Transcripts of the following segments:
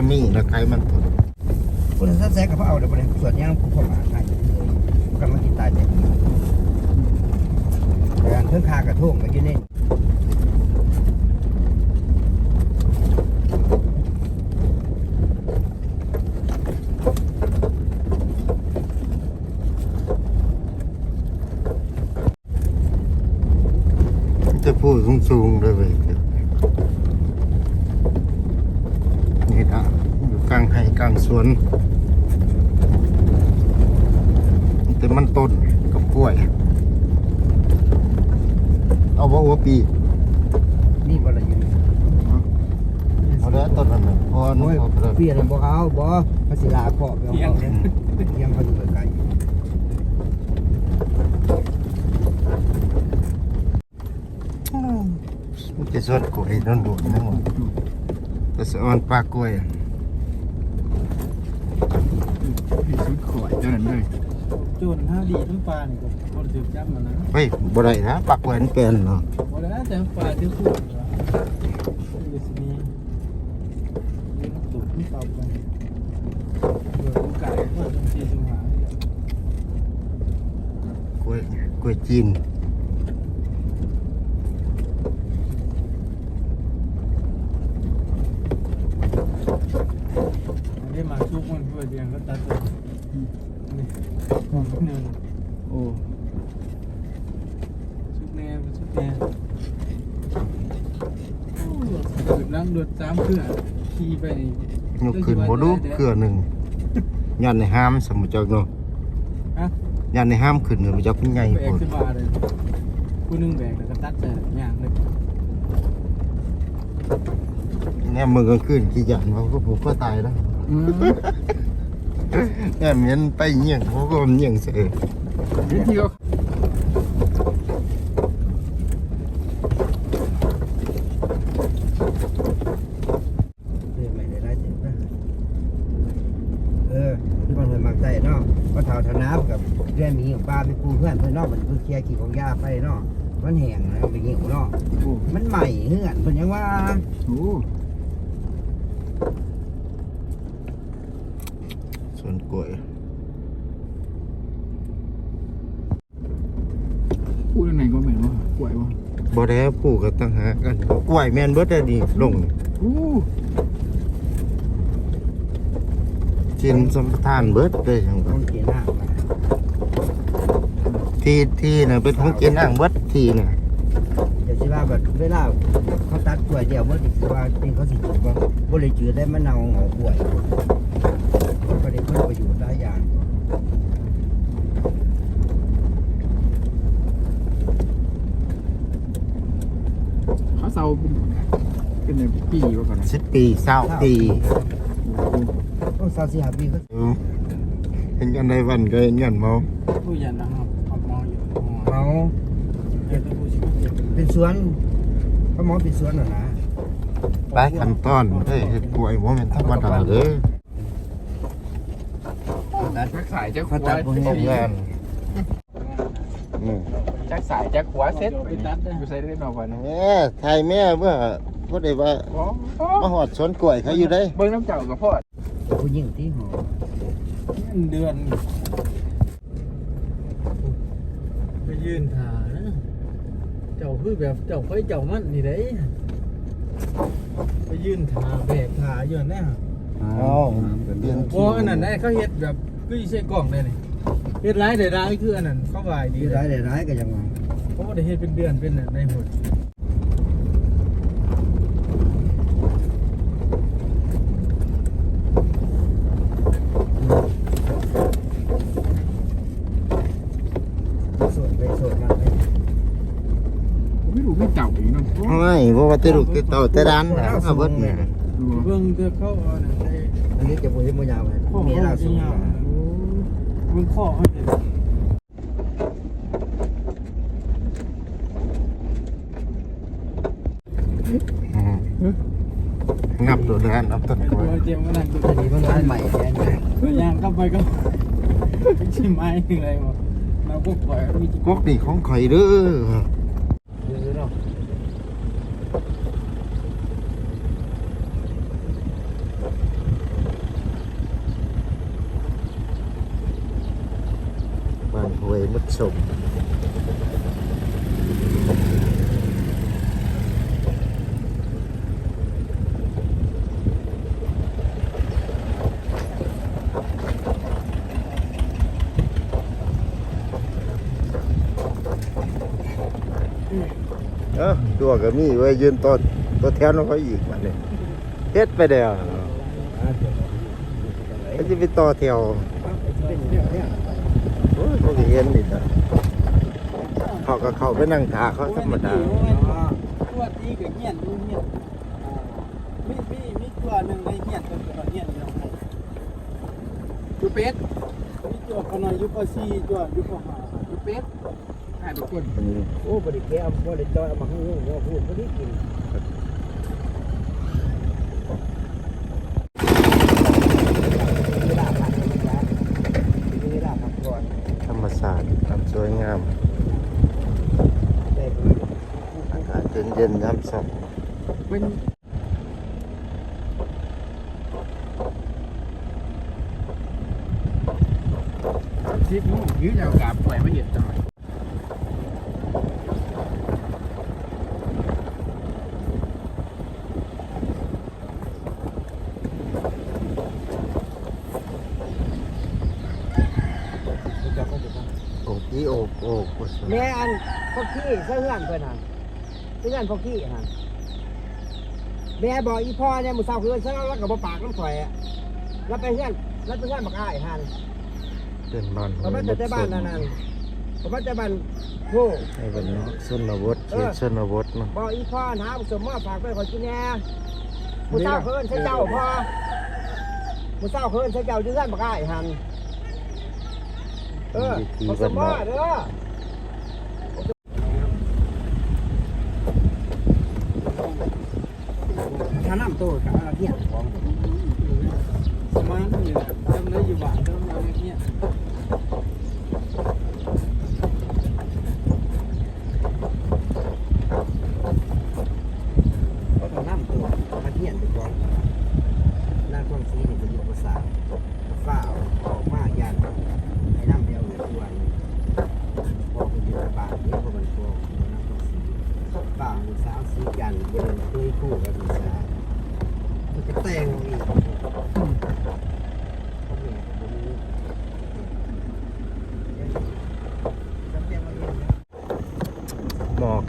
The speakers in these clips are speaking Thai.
ะหังกระมี่นะใครมันต้นคุณท่านแซกกับพ่อเอาเดี๋ยวไปส่วนย่างผู้เข้ามาให้กำลังกินตายเด็กการเครื่องคากระทุ่งไปกินนี่มันจะพูดสูงๆเลยเว้ยนี่นะอยู่ กลางไห่กลางสวนแต่มันต้นกับกล้วย เอาว่าหัวปีนี่บริยูเอาแล้วต้นนั้นน่ะเพราะว่าน้องโอ้ยเอาไปเลยเปลี่ยนบ่เอาบ่ภาษีลาขอบเอาเอาเนี่ยเลี้ยงเขาอยู่ไกลมันจะสวนกล้วยนั่นบุญนั่นหมดแต่สวนปลากล้วย พี่ชุดข่อยเจ้านั้นเลยจนห้าดีทั้งปลานี่ก็บ่ได้ถูกจับมานะเฮ้ยบ่ได้นะปลากล้วนเป็นเนาะบ่ได้แต่ปลาที่พูดกล้วยกล้วยจีนอันนี้มาชุกมันเพื่อเดียงก็ตัดตัว หนึ่งโอ้ชุกแน่ชุกแน่โอ้สุดนั่งรถสามเครื่องขี่ไปยกขึ้นบ่ดูเครือหนึ่งยันในห้ามสมุจักเนาะยันในห้ามขึ้นเลยมันจะเป็นไงไปเอพุ่กนสิบาเลยกูนึงแบกแล้วก็ตัดแต่ย่างเลยเนี่ยมือกลางคืนกี่ยันเขาก็ผูกก็ตายแล้ว เนี่ยเหมือนไปเยี่ยงเขาก็เยี่ยงเสียวิธีก็ๆเออไม่ได้ได้เจ็บนะเออที่บางคนมักใจเนาะก็เท่าธนากับเพื่อนมีของป้าไปปูเพื่อนเพื่อนเนาะมันคือเคลียร์ขี้ของยาไปเนาะมันแห้งนะไปเหี่ยวเนาะโอ้มันใหม่เฮือนเพิ่นยังว่า โห ส่วน กล้วยพูดยังไงก็แม่นว่าป่วยวะบ่ได้ปลูกก็ตั้งหากันกล้วยแม่นเบิดได้ดีลงโอ้กินสมทานเบิดเลยจังต้ว่าองเกณฑ์หน้ามาที่ที่น่ะเป็นของกินอ่างเบิดที่น่ะเดี๋ยวสิว่าแบบเวลาเขาตัดกล้วยเดียวบ่ได้สิว่าจริงเขาสิจืดบ่บ่เลยจืดได้มะนาวเหงากล้วยก็ได้เพิ่นประโยชน์หลายอย่าง เขาเซาเป็นเป็ นในปีว่าก่อนนะสิบปีเศร้าปีต้องสาวสิหาปีก็เออเห็นกันในวันก็เห็นกันเมาผู้ยันนะครับเอามองอยู่เมาเดี๋ยวต้องผู้ชีวิตเจ็บเป็นสวนเขามองเป็นสวนน่ะนะหลายขั้นตอนเฮ้ยเฮ็ดกล้วยบ่แม่นธรรมดาเด้อตัดจักสายจักขเขาวาตัดบ่ให้ต้องงานอืมจักสายจักขวาเซ็ตไปตัดได้อยู่ใส่ได้นอกวันแม่ไทยแม่เมื่อ บ่ได้ว่ามาหอดสวนกล้วยเขาอยู่ได้เบิ้งน้ำเจ้ากับพ่อผู้หญิงที่หอเดือนไปยืนถ่านะเจ้าคือแบบเจ้าไฟเจ้ามันนี่ได้ไปยืนถ่าแบกถ่าอยู่นั่นแหละเอาเปลี่ยนโอ้อันนั้นได้เขาเฮ็ดแบบคือใส่กล่องได้นี่เฮ็ดหลายได้หลายคืออันนั้นเขาวายดีดีเลร้ายยได้ร้ายก็ยังว่าเพราะว่าได้เฮ็ดเป็นเดือนเป็นน่ะได้หมด สวน ไปสวนมาไปผมไม่รู้ไม่เจ้าอีกเนาะไม่บ่ว่าแต่ลูกแต่เต่าแต่ร้านน่ะเอาเบิดนี่ดูเบิ่งเธอเข้าเอาน่ะได้อันนี้จะบ่เห็นบ่ยาวไปข้อมีเขาลาสิสูงยาวโอ้เบิ่งข้อเขาเด็ดอืมงับตัวร้านเอาต้นเป็นกล้วยตัวเจียมก็นั่นตัวอันนี้มันร้านใหม่แทนตัวอย่างเข้าไปก็ชิมไม้อะไรบ่เราพวกปล่อยมีกกนี่ของข่อยเด้อคือเนาะบ้านห้วยมุดสม เอ้าตัวก็มีไว้ยืนต้นตัวแทนของเขาอีกบัดนี้เฮ็ดไปเด้อก็จะไปต่อแถวเป็นเนี่ยเนี่ยโอ้ยเขาเห็นนี่จ้ะเขาก็เข้าไปนั่งถาเขาธรรมดาตัวนี้ก็เงียนดูเงียนมีมีมีตัวหนึ่งในเงียนตัวเงียนอยู่เป็ดมีตัวขนาดยุคสี่ตัวยุคห้ายูเป็ด หายทุกคนโอ้บริแกเอาบริจอยเอามาให้ลูกว่าพูดบ่ได้กินเวลาพักนะเวลาพักก่อนธรรมศาสตร์ความสวยงามได้อากาศเย็นๆน้ำสับเป็นชิปนู้นยื้อยาวกาบปล่อยไม่เห็นจังเลย จะก็จะ โอ้พี่โอกโอกว่าสวย แม่อันพวกขี้เสื้อเฮือนเพิ่นหั่นเสื้อเฮือนพวกขี้หั่นแม่บอกอีพ่อเนี่ยมื้อเช้าคือเช้าแล้วก็บ่ปากน้ำข่อยอะแล้วไปเฮือนแล้วไปเฮือนบักอ้ายหั่นเป็นบ้านเพราะมันจะได้บ้านนั่นนั่นเพราะมันจะบ้านโง่ให้เป็นเนาะชนบทเขตชนบทเนาะบอกอีพ่อหาผสมมาฝากไปขอกินแหน่มื้อเช้าเพิ่นใช้เจ้าพ่อมื้อเช้าเพิ่นใช้เจ้าอยู่เฮือนบักอ้ายหั่นเออวิธีผสบ้านมนมาอกเด้อ โตกับอะไรเนี่ยของประมาณนี้แหละจำได้อยู่บ้านจำได้เงี้ยก็ถ้าน้ำโตกับเทียนเป็นของหน้าท้องสีนี่เป็นอยู่ภาษาฝ้าออกมายานให้น้ำเดียวเหลือตัวนึงพอเป็นอยู่บ้านนี่พอมันโตน้ำท้องสีฝ้าลูกสาวสีจันทร์เดินคุยคู่กับลูกสา วมันจะแตงอีกพ่อแม่ก็บ่มีจำเป็นว่าเองนะหมอก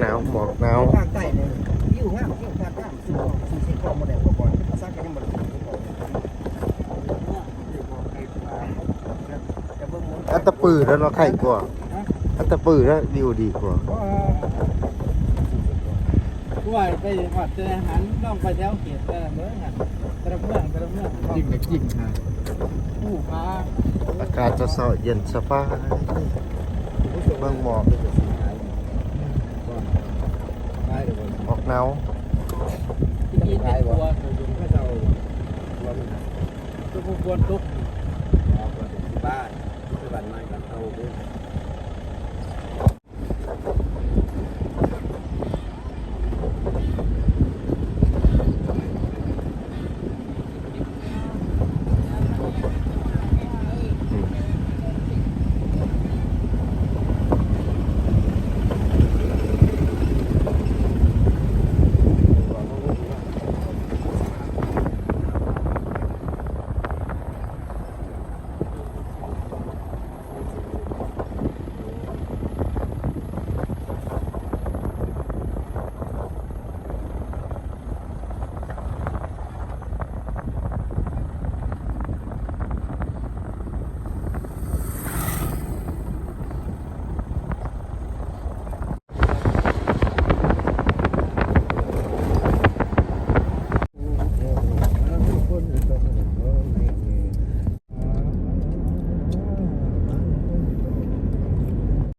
หนาวหมอกหนาวภาคใต้เนี่ยวิวงามเที่ยวภาคงามสุดของสุดเสียของโมเดลพวกก่อนภาษากันยังบ่ได้อัตตปือแล้วเนาะไข่กว่าอัตตปือแล้ววิวดีกว่า กล้ไปหัดเจอหันน้องไปแถวเขียดแต่ละเมืองหัะเมืองแต่ะเมืองยิ่งเล็กยิ่งฮะผู้ค้าอากาศจะเสาะเย็นสบายเบื้องหมอกออกหนาวที่ตายบ่วม่เศร้าทุกจุกบ้านบ้านไม้กันเอา